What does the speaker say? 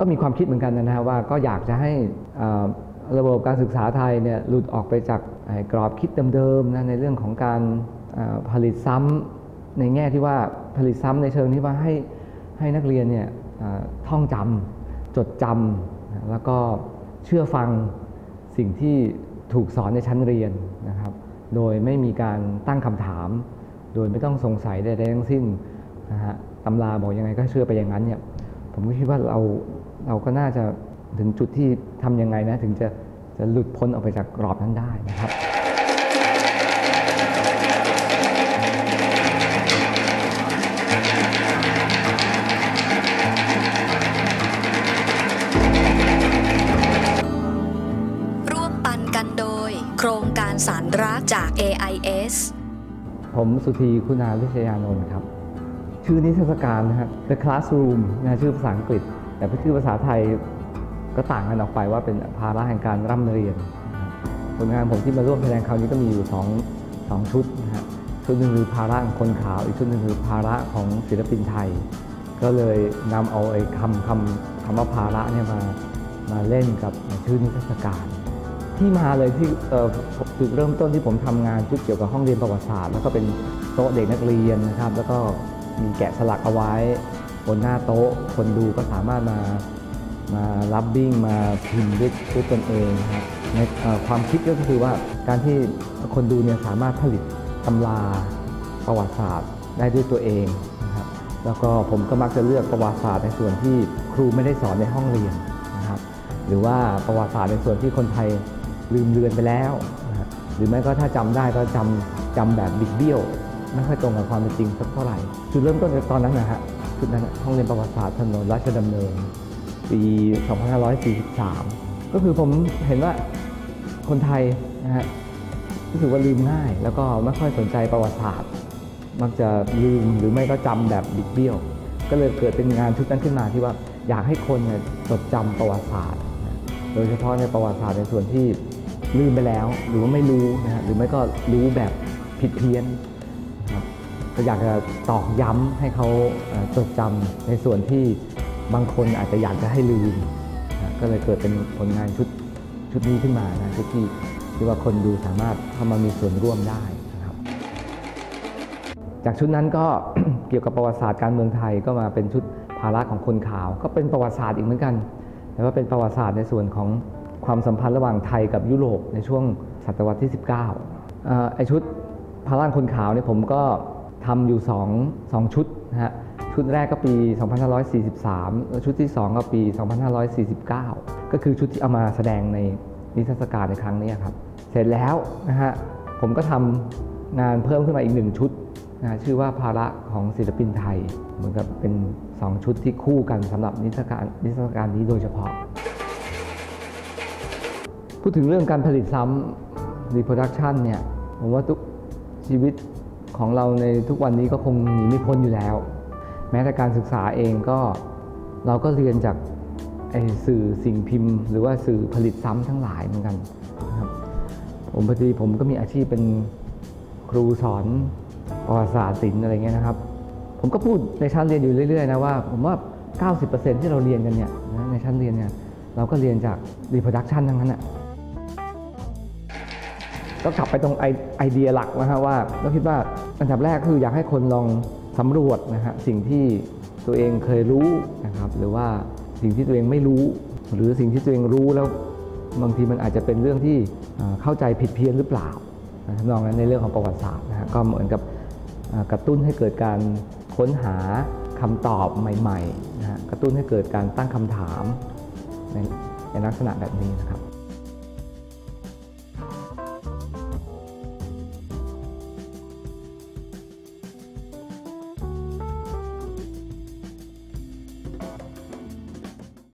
ก็มีความคิดเหมือนกันนะฮะว่าก็อยากจะให้ระบบการศึกษาไทยเนี่ยหลุดออกไปจากกรอบคิดเดิมๆนะในเรื่องของการผลิตซ้ำในแง่ที่ว่าผลิตซ้ำในเชิงที่ว่าให้ให้นักเรียนเนี่ยท่องจำจดจำแล้วก็เชื่อฟังสิ่งที่ถูกสอนในชั้นเรียนนะครับโดยไม่มีการตั้งคำถาม โดยไม่ต้องสงสัยใดๆทั้งสิ้นนะฮะตำราบอกยังไงก็เชื่อไปอย่างนั้นเนี่ย ผมก็คิดว่าเราเราก็น่าจะถึงจุดที่ทำยังไงนะ ถึงจะจะหลุดพ้นออกไปจากกรอบนั้นได้นะครับโครงการสารรักจาก AIS ผมสุธีคุณาวิชยานนท์ครับ ชื่อนิทรรศการนะครับ The Classroom นะชื่อภาษาอังกฤษ แต่ชื่อภาษาไทยก็ต่างกันออกไปว่าเป็นภาระแห่งการร่ำเรียน ผลงานผมที่มาร่วมแสดงคราวนี้ก็มีอยู่สองสอชุดนะฮะชุดหนึ่งคือภาระของคนขาว อีกชุดหนึ่งคือภาระของศิลปินไทย ก็เลยนำเอาไอ้คำคำคำว่าภาระเนี่ยมามาเล่นกับชื่อนิทรรศการที่มาเลยที่จุดเริ่มต้นที่ผมทำงานชุดเกี่ยวกับห้องเรียนประวัติศาสตร์ แล้วก็เป็นโต๊ะเด็กนักเรียนนะครับ แล้วก็ มีแกะสลักเอาไว้บนหน้าโต๊ะ คนดูก็สามารถมามารับบิ้งมาพิมพ์ด้วยด้วยตนเองครับในความคิดก็คือว่าการที่คนดูเนี่ยสามารถผลิตตำราประวัติศาสตร์ได้ด้วยตัวเองนะครับแล้วก็ผมก็มักจะเลือกประวัติศาสตร์ในส่วนที่ครูไม่ได้สอนในห้องเรียนนะครับหรือว่าประวัติศาสตร์ในส่วนที่คนไทยลืมเลือนไปแล้วนะหรือไม่ก็ถ้าจำได้ก็จำจำแบบบิดเบี้ยว ไม่ค่อยตรงกับความเป็นจริงสักเท่าไหร่จุดเริ่มต้นในตอนนั้นนะฮะจุดนั้นห้องเรียนประวัติศาสตร์ถนนราชดำเนิน ปี 2543 ก็คือผมเห็นว่าคนไทยนะฮะรู้สึกว่าลืมง่าย แล้วก็ไม่ค่อยสนใจประวัติศาสตร์ มักจะลืมหรือไม่ก็จำแบบบิดเบี้ยว ก็เลยเกิดเป็นงานชุดนั้นขึ้นมาที่ว่าอยากให้คนจดจำประวัติศาสตร์ โดยเฉพาะในประวัติศาสตร์ในส่วนที่ลืมไปแล้ว หรือว่าไม่รู้นะฮะหรือไม่ก็รู้แบบผิดเพี้ยน ก็อยากจะตอกย้ำให้เขาจดจำในส่วนที่บางคนอาจจะอยากจะให้ลืมนะก็เลยเกิดเป็นผลงานชุดชุดนี้ขึ้นมานะชุดที่ที่ว่าคนดูสามารถเข้ามามีส่วนร่วมได้นะครับ จากชุดนั้นก็เกี่ยวกับประวัติศาสตร์การเมืองไทยก็มาเป็นชุดภาระของคนข่าว ก็เป็นประวัติศาสตร์อีกเหมือนกัน แต่ว่าเป็นประวัติศาสตร์ในส่วนของความสัมพันธ์ระหว่างไทยกับยุโรปในช่วงศตวรรษที่ 19ไอชุดพาร่างคนขาวเนี่ยผมก็ ทำอยู่2 2ชุดนะฮะชุดแรกก็ปี 2543 แล้วชุดที่ 2 ก็ปี 2549 ก็คือชุดที่เอามาแสดงในนิทรรศการในครั้งนี้ครับ เสร็จแล้วนะฮะผมก็ทำงานเพิ่มขึ้นมาอีกหนึ่งชุดนะชื่อว่าภาระของศิลปินไทย เหมือนกับเป็น 2 ชุดที่คู่กันสำหรับนิทรรศการนิทรรศการนี้โดยเฉพาะ พูดถึงเรื่องการผลิตซ้ำ reproduction เนี่ยผมว่าทุกชีวิต ของเราในทุกวันนี้ก็คงหนีไม่พ้นอยู่แล้ว แม้แต่การศึกษาเองก็เราก็เรียนจากสื่อสิ่งพิมพ์ หรือว่าสื่อผลิตซ้ำทั้งหลายเหมือนกันนะครับผมพอดีผมก็มีอาชีพเป็นครูสอนประวัติศาสตร์ศิลป์อะไรเงี้ยนะครับ ผมก็พูดในชั้นเรียนอยู่เรื่อยๆนะว่าผมว่า 90%ที่เราเรียนกันเนี่ยในชั้นเรียนเนี่ยเราก็เรียนจาก reproduction ทั้งนั้นอะ ก็กลับไปตรงไอเดียหลักนะฮะว่าเราคิดว่าอันดับแรกคืออยากให้คนลองสำรวจนะฮะสิ่งที่ตัวเองเคยรู้นะครับหรือว่าสิ่งที่ตัวเองไม่รู้ หรือสิ่งที่ตัวเองรู้แล้วบางทีมันอาจจะเป็นเรื่องที่เข้าใจผิดเพี้ยนหรือเปล่าทำนองนั้นในเรื่องของประวัติศาสตร์นะฮะก็เหมือนกับกระตุ้นให้เกิดการค้นหาคำตอบใหม่ๆนะฮะกระตุ้นให้เกิดการตั้งคำถามในในลักษณะแบบนี้นะครับ